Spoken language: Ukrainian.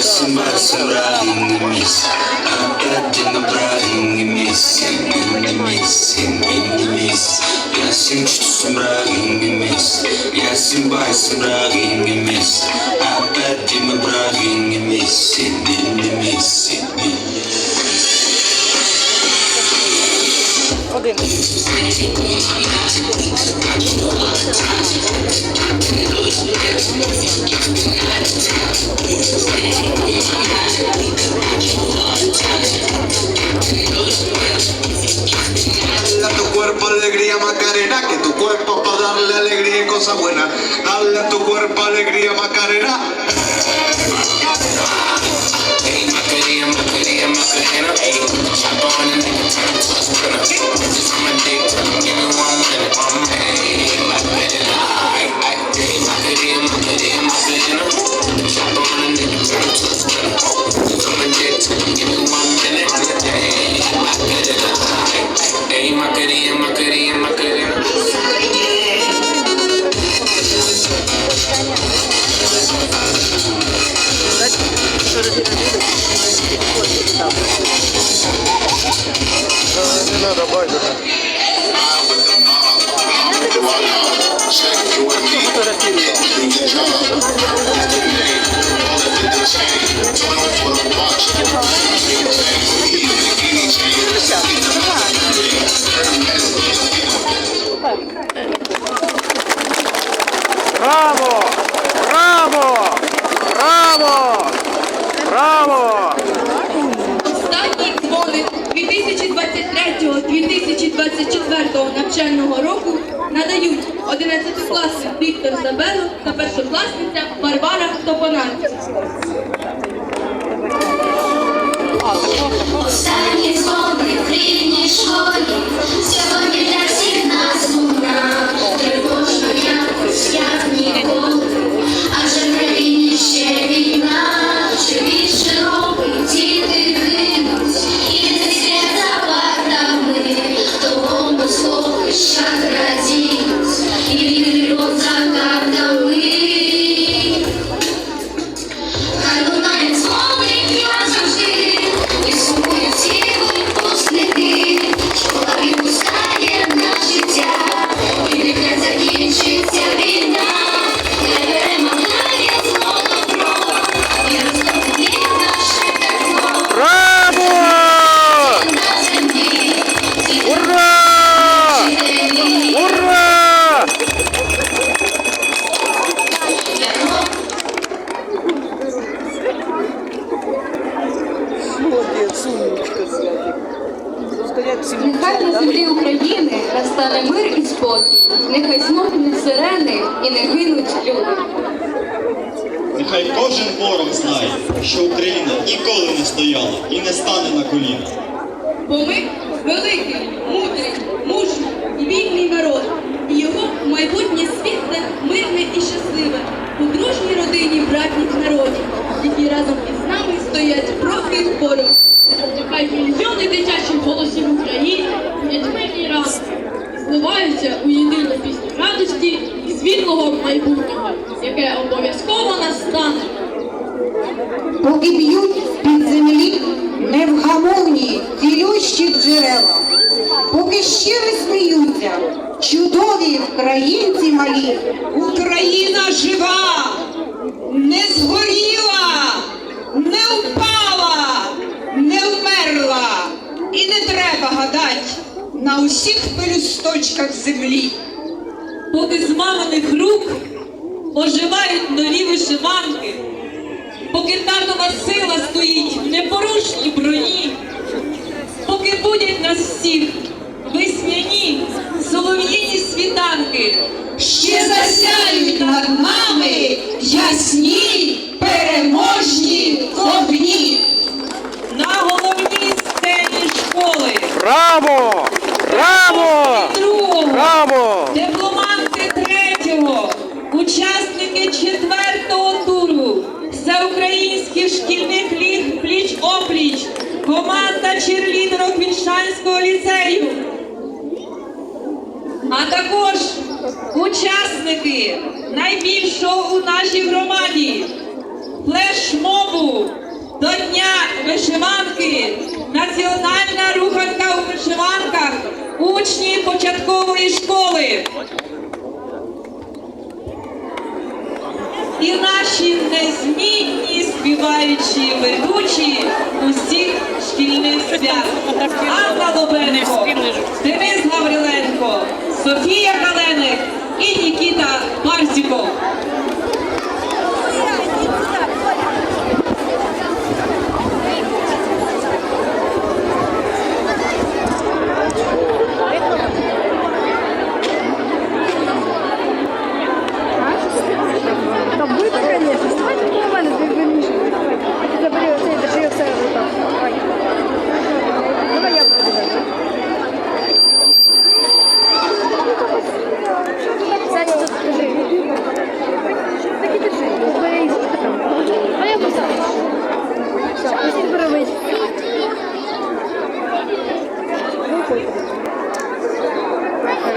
Смарсуранимис, опять набранимис, инимис, инимис, я симчу сумрагимис, я симбай сумрагимис, опять Macarena, que tu cuerpo para darle alegría y cosas buenas. Dale a tu cuerpo alegría Macarena. Браво! Браво! Браво! Браво! Останній дзвоник 2023-2024 навчального року надають 11-класник Віктор Забело та першокласниця Варвара Топонанська. Молодець, умничка. Нехай на землі України настане мир і спокій, нехай смокнуть сирени і не гинуть люди. Нехай кожен ворог знає, що Україна ніколи не стояла і не стане на коліна. Бо ми великий, мудрий, невгамовні цілющі джерела, поки щиро сміються чудові українці малі. Україна жива, не згоріла, не впала, не вмерла, і не треба гадать на усіх пелюсточках землі. Поки з маминих рук оживають нові вишиванки, поки татова сила стоїть в непорушній броні, поки будять нас всіх весняні солов'їні світанки, ще засяють над нами ясні переможні вогні. на головній сцені школи. Браво! Браво! Браво! дипломанти третього, учасники українських шкільних ліг пліч опліч, команда черлідерок Вільшанського ліцею, а також учасники найбільшого у нашій громаді, флешмобу до Дня вишиванки, національна руханка у вишиванках, учні початкової школи. співаючі ведучі усіх шкільних свят. Анна Лобенко, Денис Гавриленко, Софія Каленик і Нікіта Барсіков.